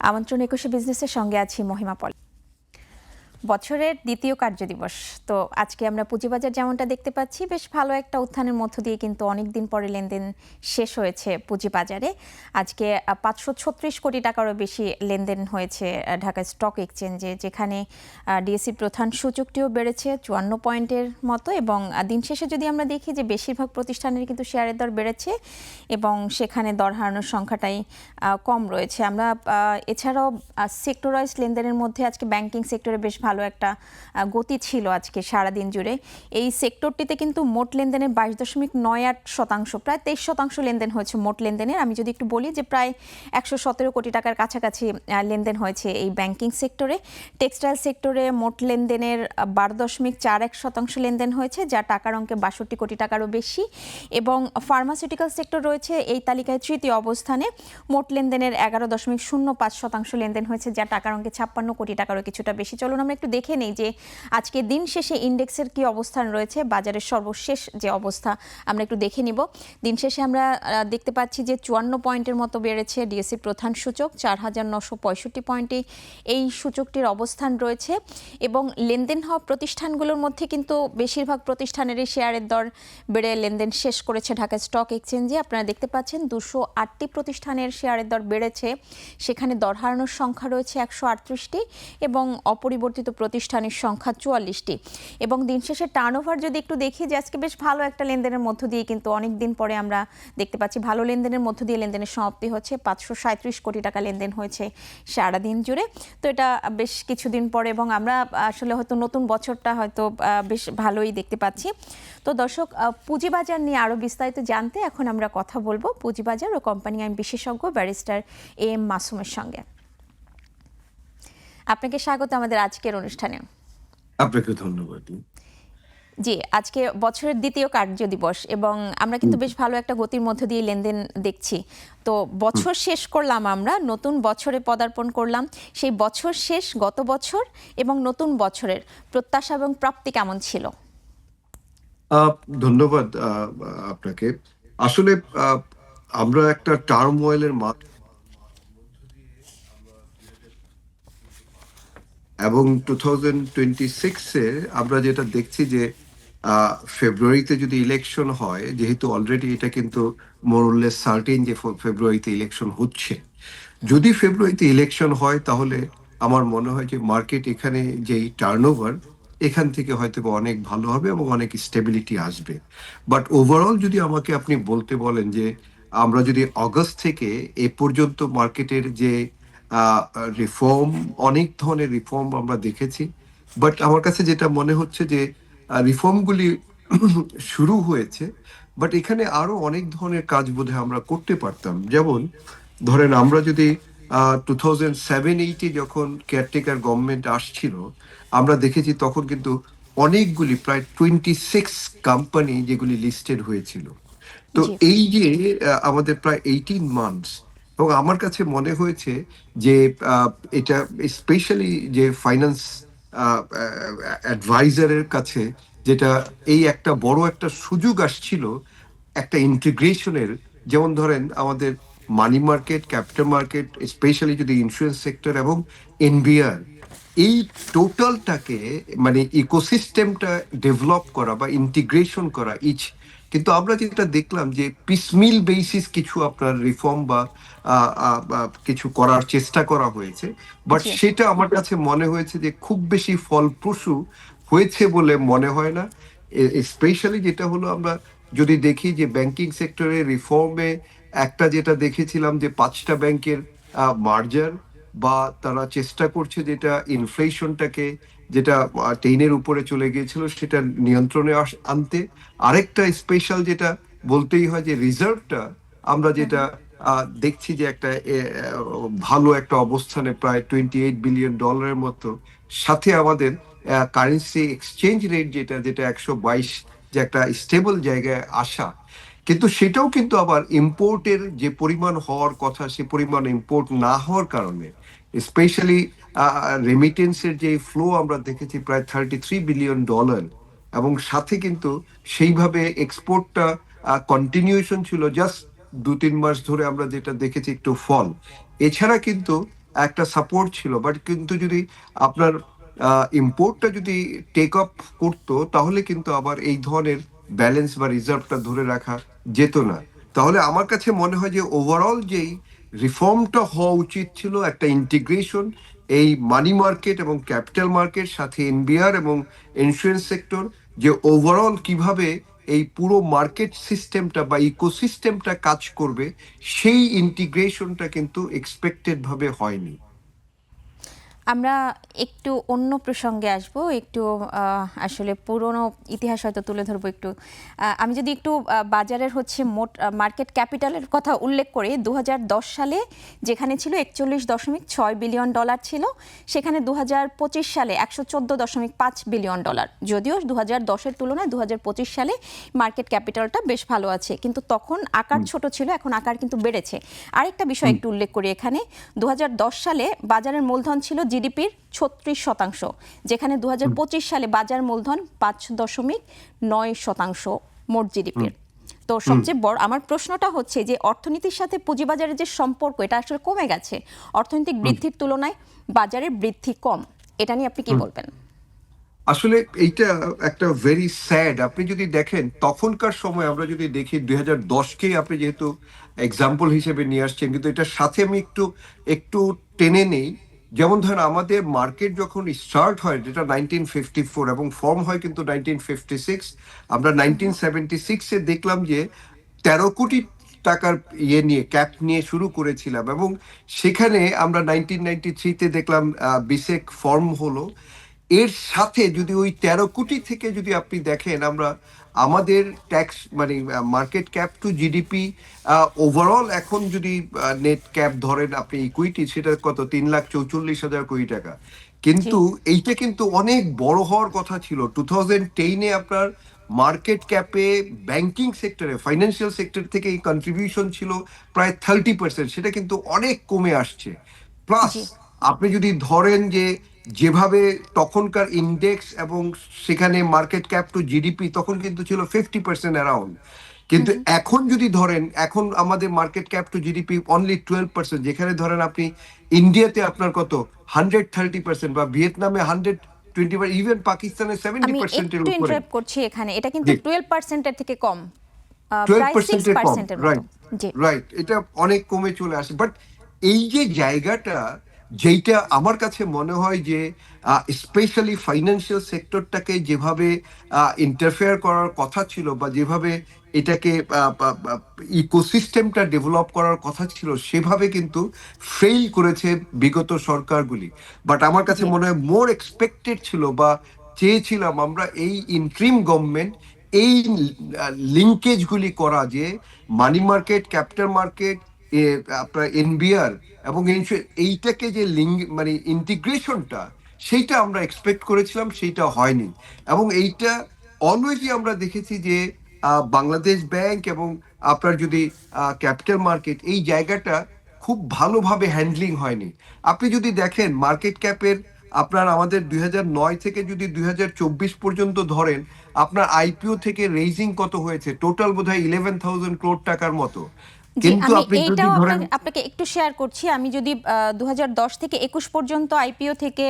আমন্ত্রণ একুশে বিজনেসের সঙ্গে আছি মহিমা পল। বছরের দ্বিতীয় কার্যদিবস তো আজকে আমরা পুঁজিবাজার যেমনটা দেখতে পাচ্ছি, বেশ ভালো একটা উত্থানের মধ্য দিয়ে কিন্তু অনেক দিন পরে লেনদেন শেষ হয়েছে পুঁজিবাজারে। আজকে পাঁচশো ছত্রিশ কোটি টাকারও বেশি লেনদেন হয়েছে ঢাকা স্টক এক্সচেঞ্জে, যেখানে ডিএসসি প্রধান সূচকটিও বেড়েছে চুয়ান্ন পয়েন্টের মতো এবং দিন শেষে যদি আমরা দেখি যে বেশিরভাগ প্রতিষ্ঠানের কিন্তু শেয়ারের দর বেড়েছে এবং সেখানে দর হারানোর সংখ্যাটাই কম রয়েছে। আমরা এছাড়াও সেক্টর ওয়াইজ লেনদেনের মধ্যে আজকে ব্যাংকিং সেক্টরে বেশ ভালো একটা গতি ছিল আজকে সারাদিন জুড়ে। এই সেক্টরটিতে কিন্তু মোট লেনদেনের বাইশ দশমিক নয় আট শতাংশ, প্রায় তেইশ শতাংশ লেনদেন হয়েছে মোট লেনদেনের আমি যদি একটু বলি যে প্রায় একশো সতেরো কোটি টাকার কাছাকাছি লেনদেন হয়েছে এই ব্যাংকিং সেক্টরে। টেক্সটাইল সেক্টরে মোট লেনদেনের বারো দশমিক চার এক শতাংশ লেনদেন হয়েছে, যা টাকার অঙ্কে বাষট্টি কোটি টাকারও বেশি। এবং ফার্মাসিউটিক্যাল সেক্টর রয়েছে এই তালিকায় তৃতীয় অবস্থানে। মোট লেনদেনের এগারো দশমিক শূন্য পাঁচ শতাংশ লেনদেন হয়েছে, যা টাকার অঙ্কে ছাপ্পান্ন কোটি টাকারও কিছুটা বেশি। চলুন আমরা একটু দেখে নেই যে আজকে দিন শেষে ইন্ডেক্সের কি অবস্থান রয়েছে, বাজারের সর্বশেষ যে অবস্থা আমরা একটু দেখে নিব। দিন শেষে আমরা দেখতে পাচ্ছি যে চুয়ান্ন পয়েন্টের মতো বেড়েছে ডিএসসি প্রধান সূচক, চার হাজার নশো পঁয়ষট্টি পয়েন্টে এই সূচকটির অবস্থান রয়েছে এবং লেনদেন হওয়া প্রতিষ্ঠানগুলোর মধ্যে কিন্তু বেশিরভাগ প্রতিষ্ঠানেরই শেয়ারের দর বেড়ে লেনদেন শেষ করেছে ঢাকা স্টক এক্সচেঞ্জে। আপনারা দেখতে পাচ্ছেন দুশো আটটি প্রতিষ্ঠানের শেয়ারের দর বেড়েছে, সেখানে দর হারানোর সংখ্যা রয়েছে একশো আটত্রিশটি এবং অপরিবর্তিত প্রতিষ্ঠানের সংখ্যা চুয়াল্লিশটি। এবং দিন শেষে টার্নওভার যদি একটু দেখি যে আজকে বেশ ভালো একটা লেনদেনের মধ্য দিয়ে কিন্তু অনেক দিন পরে আমরা দেখতে পাচ্ছি ভালো লেনদেনের মধ্য দিয়ে লেনদেনের সমাপ্তি হচ্ছে। পাঁচশো সাঁত্রিশ কোটি টাকা লেনদেন হয়েছে সারাদিন জুড়ে। তো এটা বেশ কিছুদিন পরে এবং আমরা আসলে হয়তো নতুন বছরটা হয়তো বেশ ভালোই দেখতে পাচ্ছি। তো দর্শক পুঁজিবাজার নিয়ে আরও বিস্তারিত জানতে এখন আমরা কথা বলব। পুঁজিবাজার ও কোম্পানি আইন বিশেষজ্ঞ ব্যারিস্টার এ এম মাসুমের সঙ্গে। আপনাকে স্বাগত আমাদের আজকের অনুষ্ঠানে। আপনাকে ধন্যবাদ। জি আজকে বছরের দ্বিতীয় কার্য দিবস এবং আমরা কিন্তু বেশ ভালো একটা গতির মধ্য দিয়ে লেনদেন দেখছি। তো বছর শেষ করলাম আমরা নতুন বছরে পদার্পণ করলাম। সেই বছর শেষ গত বছর এবং নতুন বছরের প্রত্যাশা এবং প্রাপ্তি কেমন ছিল? ধন্যবাদ আপনাকে। আসলে আমরা একটা টার্ম ওয়েলের এবং টু থাউজেন্ড টোয়েন্টি সিক্সে আমরা যেটা দেখছি যে ফেব্রুয়ারিতে যদি ইলেকশন হয়, যেহেতু অলরেডি এটা কিন্তু মোরলেস সার্টিন যে ফেব্রুয়ারিতে ইলেকশন হচ্ছে। যদি ফেব্রুয়ারিতে ইলেকশন হয়, তাহলে আমার মনে হয় যে মার্কেট এখানে যেই টার্নওভার এখান থেকে হয়তো অনেক ভালো হবে এবং অনেক স্টেবিলিটি আসবে। বাট ওভারঅল যদি আমাকে আপনি বলতে বলেন যে, আমরা যদি অগস্ট থেকে এ পর্যন্ত মার্কেটের যে রিফর্ম অনেক ধরনের রিফর্ম আমরা দেখেছি। বাট আমার কাছে যেটা মনে হচ্ছে যে রিফর্মগুলি শুরু হয়েছে বাট এখানে আরও অনেক ধরনের কাজ বোধহয় আমরা করতে পারতাম। যেমন ধরেন আমরা যদি টু থাউজেন্ড সেভেন এইটে যখন কেয়ারটেকার গভর্নমেন্ট আসছিল আমরা দেখেছি তখন কিন্তু অনেকগুলি প্রায় টোয়েন্টি সিক্স কোম্পানি যেগুলি লিস্টেড হয়েছিল। তো এই যে আমাদের প্রায় এইটিন মান্থস এবং আমার কাছে মনে হয়েছে যে এটা স্পেশালি যে ফাইন্যান্স অ্যাডভাইজারের কাছে যেটা এই একটা বড় একটা সুযোগ আসছিল, একটা ইন্টিগ্রেশনের যেমন ধরেন আমাদের money market capital market specially যদি ইন্স্যুরেন্স সেক্টর এবং এনবিআর এই টোটালটাকে মানে ইকোসিস্টেমটা ডেভেলপ করা বা ইন্টিগ্রেশন করা ইচ কিন্তু আমরা যেটা দেখলাম যে পিসমিল বেসিস কিছু আপনার রিফর্ম বা কিছু করার চেষ্টা করা হয়েছে। বাট সেটা আমার কাছে মনে হয়েছে যে খুব বেশি ফলপ্রসূ হয়েছে বলে মনে হয় না। স্পেশালি যেটা হলো আমরা যদি দেখি যে ব্যাংকিং সেক্টরে রিফর্মে একটা যেটা দেখেছিলাম যে পাঁচটা ব্যাংকের মার্জার বা তারা চেষ্টা করছে যেটা ইনফ্লেশনটাকে যেটা টেনের উপরে চলে গিয়েছিল সেটা নিয়ন্ত্রণে আনতে। আরেকটা স্পেশাল যেটা বলতেই হয় যে রিজার্ভটা আমরা যেটা দেখছি যে একটা ভালো একটা অবস্থানে প্রায় টোয়েন্টি এইট বিলিয়ন ডলারের মতো। সাথে আমাদের কারেন্সি এক্সচেঞ্জ রেট যেটা যেটা একশো বাইশ যে একটা স্টেবল জায়গায় আসা। কিন্তু সেটাও কিন্তু আবার ইম্পোর্টের যে পরিমাণ হওয়ার কথা, সে পরিমাণ ইম্পোর্ট না হওয়ার কারণে স্পেশালি রেমিটেন্সের যে ফ্লো আমরা দেখেছি প্রায় থার্টি থ্রি বিলিয়ন ডলার এবং সাথে কিন্তু সেইভাবে এক্সপোর্টটা কন্টিনিউশন ছিল জাস্ট দু তিন মাস ধরে আমরা যেটা দেখেছি একটু ফল এছাড়া কিন্তু একটা সাপোর্ট ছিল বাট কিন্তু যদি আপনার ইম্পোর্টটা যদি টেক আপ করতো, তাহলে কিন্তু আবার এই ধরনের ব্যালেন্স বা রিজার্ভটা ধরে রাখা যেত না। তাহলে আমার কাছে মনে হয় যে ওভারঅল যেই রিফর্মটা হওয়া উচিত ছিল একটা ইন্টিগ্রেশন এই মানি মার্কেট এবং ক্যাপিটাল মার্কেট সাথে এনবিআর এবং ইন্স্যুরেন্স সেক্টর যে ওভারঅল কীভাবে এই পুরো মার্কেট সিস্টেমটা বা ইকোসিস্টেমটা কাজ করবে, সেই ইন্টিগ্রেশনটা কিন্তু এক্সপেক্টেডভাবে হয়নি। আমরা একটু অন্য প্রসঙ্গে আসব একটু আসলে পুরনো ইতিহাস হয়তো তুলে ধরবো একটু। আমি যদি একটু বাজারের হচ্ছে মোট মার্কেট ক্যাপিটালের কথা উল্লেখ করি দু হাজার দশ সালে যেখানে ছিল একচল্লিশ দশমিক ছয় বিলিয়ন ডলার ছিল সেখানে দু হাজার পঁচিশ সালে একশো চোদ্দ দশমিক পাঁচ বিলিয়ন ডলার। যদিও দু হাজার দশের তুলনায় দু হাজার পঁচিশ সালে মার্কেট ক্যাপিটালটা বেশ ভালো আছে কিন্তু তখন আকার ছোট ছিল এখন আকার কিন্তু বেড়েছে। আরেকটা বিষয় একটু উল্লেখ করি এখানে দু হাজার দশ সালে বাজারের মূলধন ছিল জিডিপির ছত্রিশ শতাংশ যেখানে দু হাজার পঁচিশ সালে বাজার মূলধন পাঁচ দশমিক নয় শতাংশ মোট জিডিপির। তো সবচেয়ে বড় আমার প্রশ্নটা হচ্ছে যে অর্থনীতির সাথে পুঁজিবাজারের যে সম্পর্ক এটা আসলে কমে গেছে? অর্থনৈতিক বৃদ্ধির তুলনায় বাজারের বৃদ্ধি কম এটা নিয়ে আপনি কি বলবেন? আসলে এইটা একটা ভেরি স্যাড আপনি যদি দেখেন তখনকার সময় আমরা যদি দেখি দুই হাজার দশকেই আপনি যেহেতু এক্সাম্পল হিসেবে নিয়ে আসছেন কিন্তু এটার সাথে আমি একটু একটু টেনে নেই। যেমন ধরেন আমাদের মার্কেট যখন স্টার্ট হয়, যেটা নাইনটিন ফিফটি ফোর এবং ফর্ম হয় কিন্তু নাইনটিন ফিফটি সিক্স আমরা নাইনটিন সেভেন্টি সিক্সে দেখলাম যে তেরো কোটি টাকার ইয়ে নিয়ে ক্যাপ নিয়ে শুরু করেছিলাম এবং সেখানে আমরা নাইনটিন নাইনটি থ্রিতে দেখলাম বিসেক ফর্ম হলো। এর সাথে যদি ওই তেরো কোটি থেকে যদি আপনি দেখেন, আমরা আমাদের ট্যাক্স মানে market cap to GDP overall এখন যদি নেট ক্যাপ ধরেন আপনি ইকুইটি সেটা কত? তিন লাখ চৌচল্লিশ হাজার কোটি টাকা। কিন্তু এইটা কিন্তু অনেক বড় হওয়ার কথা ছিল। টু থাউজেন্ড টেনে আপনার মার্কেট ক্যাপে ব্যাংকিং সেক্টরে ফাইন্যান্সিয়াল সেক্টর থেকে এই কন্ট্রিবিউশন ছিল প্রায় থার্টি পার্সেন্ট সেটা কিন্তু অনেক কমে আসছে। প্লাস আপনি যদি ধরেন যে যেভাবে তখনকার ইন্ডেক্স এবং সেখানে মার্কেট ক্যাপ টু জিডিপি তখন কিন্তু ছিল ফিফটি পার্সেন্ট অ্যারাউন্ড কিন্তু এখন যদি ধরেন এখন আমাদের market cap to GDP only twelve percent যেখানে ধরেন আপনি ইন্ডিয়াতে আপনার কত? হান্ড্রেড থার্টি পার্সেন্ট বা ভিয়েতনামে হান্ড্রেড টোয়েন্টি ইভেন পাকিস্তানে সেভেন্টি পার্সেন্টের উপরে। করছি এখানে এটা কিন্তু টুয়েলভ পার্সেন্টের থেকে কম। টুয়েলভ পার্সেন্টের কম রাইট রাইট এটা অনেক কমে চলে আসে। বাট এই যে জায়গাটা যেইটা আমার কাছে মনে হয় যে স্পেশালি ফাইন্যান্সিয়াল সেক্টরটাকে যেভাবে ইন্টারফেয়ার করার কথা ছিল বা যেভাবে এটাকে ইকোসিস্টেমটা ডেভেলপ করার কথা ছিল সেভাবে কিন্তু ফেল করেছে বিগত সরকারগুলি। বাট আমার কাছে মনে হয় মোর এক্সপেক্টেড ছিল বা চেয়েছিলাম আমরা এই ইন্ট্রিম গভর্নমেন্ট এই লিঙ্কেজগুলি করা যে মানি মার্কেট ক্যাপিটাল মার্কেট আপনার এনবিআর এবং এইটাকে যে লিঙ্গ মানে ইন্টিগ্রেশনটা সেইটা আমরা এক্সপেক্ট করেছিলাম, সেইটা হয়নি। এবং এইটা অলওয়েজই আমরা দেখেছি যে বাংলাদেশ ব্যাংক এবং আপনার যদি ক্যাপিটাল মার্কেট এই জায়গাটা খুব ভালোভাবে হ্যান্ডলিং হয়নি। আপনি যদি দেখেন মার্কেট ক্যাপের আপনার আমাদের দুই হাজার নয় থেকে যদি দুই হাজার চব্বিশ পর্যন্ত ধরেন, আপনার আইপিও থেকে রেজিং কত হয়েছে? টোটাল বোধহয় ইলেভেন থাউজেন্ড ক্রোড টাকার মতো। কিন্তু আমি আপনি যদি ধরেন আপনাকে- একটু শেয়ার করছি। আমি যদি দুহাজার দশ থেকে একুশ পর্যন্ত আইপিও থেকে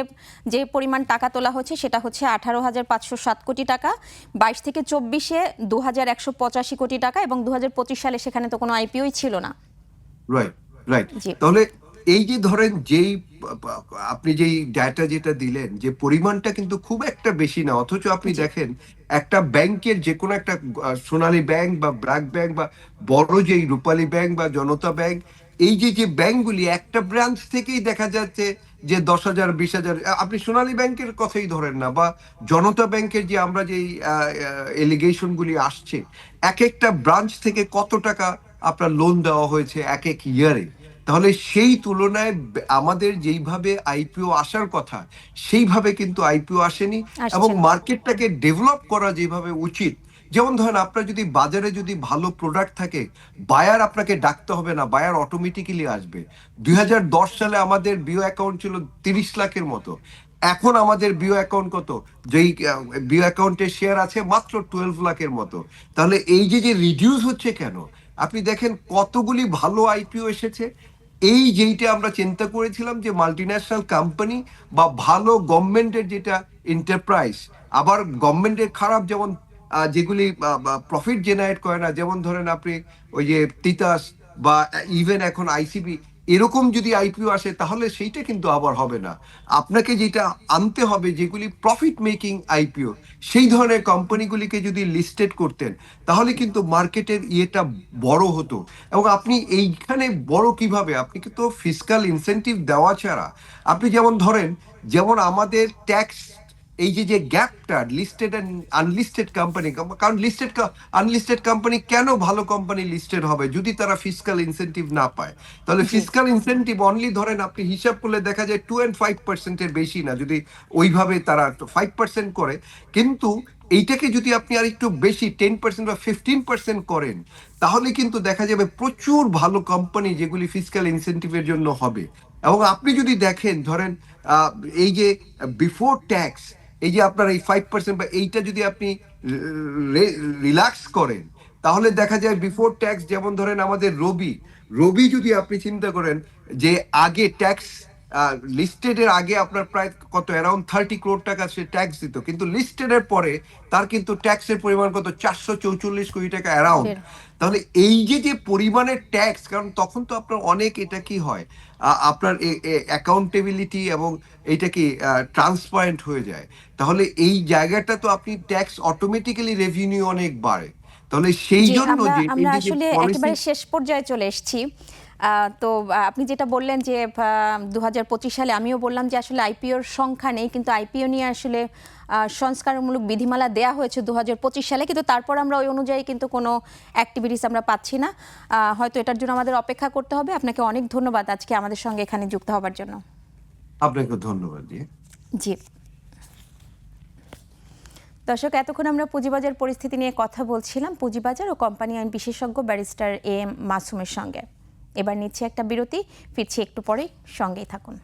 যে পরিমাণ টাকা তোলা হচ্ছে সেটা হচ্ছে আঠারো হাজার পাঁচশো সাত কোটি টাকা। বাইশ থেকে চব্বিশে দু হাজার একশো পঁচাশি কোটি টাকা এবং দু হাজার পঁচিশ সালে সেখানে তো কোনো আইপিওই ছিল না। রাইট রাইট তাহলে এই যে ধরেন যেই আপনি যেই ডাটা যেটা দিলেন যে পরিমাণটা কিন্তু খুব একটা বেশি না অথচ আপনি দেখেন একটা ব্যাংকের যে কোনো একটা সোনালী ব্যাংক বা ব্র্যাক ব্যাংক বা বড় যেই রূপালী ব্যাংক বা জনতা ব্যাংক, এই যে যে ব্যাংকগুলি একটা ব্রাঞ্চ থেকেই দেখা যাচ্ছে যে দশ হাজার, বিশ হাজার আপনি সোনালী ব্যাংকের কথাই ধরেন না বা জনতা ব্যাংকের যে আমরা যেই এলিগেশন গুলি আসছে এক একটা ব্রাঞ্চ থেকে কত টাকা আপনার লোন দেওয়া হয়েছে এক এক ইয়ারে? তাহলে সেই তুলনায় আমাদের যেইভাবে আইপিও আসার কথা সেইভাবে কিন্তু আইপিও আসেনি এবং মার্কেটটাকে ডেভেলপ করা যেভাবে উচিত যেমন ধরেন আপনার যদি বাজারে যদি ভালো প্রোডাক্ট থাকে বায়ার আপনাকে ডাকতে হবে না বায়ার অটোমেটিক্যালি আসবে। দুই হাজার দশ সালে আমাদের বিও অ্যাকাউন্ট ছিল তিরিশ লাখের মতো এখন আমাদের বিও অ্যাকাউন্ট কত? যেই বিও অ্যাকাউন্টের শেয়ার আছে মাত্র টুয়েলভ লাখের মতো। তাহলে এই যে যে রিডিউস হচ্ছে কেন? আপনি দেখেন কতগুলি ভালো আইপিও এসেছে এই যেইটা আমরা চিন্তা করেছিলাম যে মাল্টিন্যাশনাল কোম্পানি বা ভালো গভর্নমেন্টের যেটা এন্টারপ্রাইজ আবার গভর্নমেন্টের খারাপ যেমন যেগুলি প্রফিট জেনারেট করে না, যেমন ধরেন আপনি ওই যে তিতাস বা ইভেন এখন আইসিবি এরকম যদি আইপিও আসে, তাহলে সেইটা কিন্তু আবার হবে না। আপনাকে যেটা আনতে হবে, যেগুলি প্রফিট মেকিং আইপিও সেই ধরনের কোম্পানিগুলিকে যদি লিস্টেড করতেন, তাহলে কিন্তু মার্কেটের ইয়েটা বড় হতো। এবং আপনি এইখানে বড় কীভাবে? আপনি কিন্তু ফিসকাল ইনসেন্টিভ দেওয়া ছাড়া। আপনি যেমন ধরেন, যেমন আমাদের ট্যাক্স এই যে যে গ্যাপটা লিস্টেড অ্যান্ড আনলিস্টেড কোম্পানি কারণ লিস্টেড আনলিস্টেড কোম্পানি কেন ভালো কোম্পানি লিস্টেড হবে? যদি তারা ফিসকাল ইনসেন্টিভ না পায়। তাহলে ফিসকাল ইনসেন্টিভ অনলি ধরেন আপনি হিসাব করলে দেখা যায় টু অ্যান্ড ফাইভ পার্সেন্টের বেশি না যদি ওইভাবে তারা ফাইভ পার্সেন্ট করে। কিন্তু এইটাকে যদি আপনি আর একটু বেশি টেন পার্সেন্ট বা ফিফটিন পার্সেন্ট করেন তাহলে কিন্তু দেখা যাবে প্রচুর ভালো কোম্পানি যেগুলি ফিসকাল ইনসেন্টিভের জন্য হবে। এবং আপনি যদি দেখেন ধরেন এই যে বিফোর ট্যাক্স এই যে আপনার এই ফাইভ পার্সেন্ট বা এইটা যদি আপনি রিল্যাক্স করেন, তাহলে দেখা যায় বিফোর ট্যাক্স যেমন ধরেন আমাদের রবি রবি যদি আপনি চিন্তা করেন যে আগে ট্যাক্স লিস্টেডের আগে আপনার প্রায় কত অ্যারাউন্ড থার্টি ক্রোড টাকা সে ট্যাক্স দিত। কিন্তু লিস্টেডের পরে তার কিন্তু ট্যাক্সের পরিমাণ কত চারশো চৌচল্লিশ কোটি টাকা অ্যারাউন্ড তাহলে এই যে যে পরিমাণের ট্যাক্স কারণ তখন তো আপনার অনেক এটা কি হয় আপনার অ্যাকাউন্টেবিলিটি এবং এটা কি ট্রান্সপারেন্ট হয়ে যায়। তাহলে এই জায়গাটা তো আপনি ট্যাক্স অটোমেটিক্যালি রেভিনিউ অনেক বাড়ে। তাহলে সেই জন্য যে আমরা আসলে একেবারে শেষ পর্যায়ে চলে এসেছি। তো আপনি যেটা বললেন যে দু হাজার পঁচিশ সালে আমিও বললাম যে আসলে আইপিওর সংখ্যা নেই কিন্তু আইপিও নিয়ে আসলে সংস্কারমূলক বিধিমালা দেয়া হয়েছে দু হাজার পঁচিশ সালে কিন্তু তারপর আমরা ওই অনুযায়ী কিন্তু কোনো অ্যাক্টিভিটিস আমরা পাচ্ছি না। হয়তো এটার জন্য আমাদের অপেক্ষা করতে হবে। আপনাকে অনেক ধন্যবাদ আজকে আমাদের সঙ্গে এখানে যুক্ত হবার জন্য। আপনাকে ধন্যবাদ জি জি। দর্শক এতক্ষণ আমরা পুঁজিবাজার পরিস্থিতি নিয়ে কথা বলছিলাম। পুঁজিবাজার ও কোম্পানি আইন বিশেষজ্ঞ ব্যারিস্টার এ এম মাসুমের সঙ্গে। এবার নিচ্ছে একটা বিরতি ফিরছি একটু পরে সঙ্গেই থাকুন।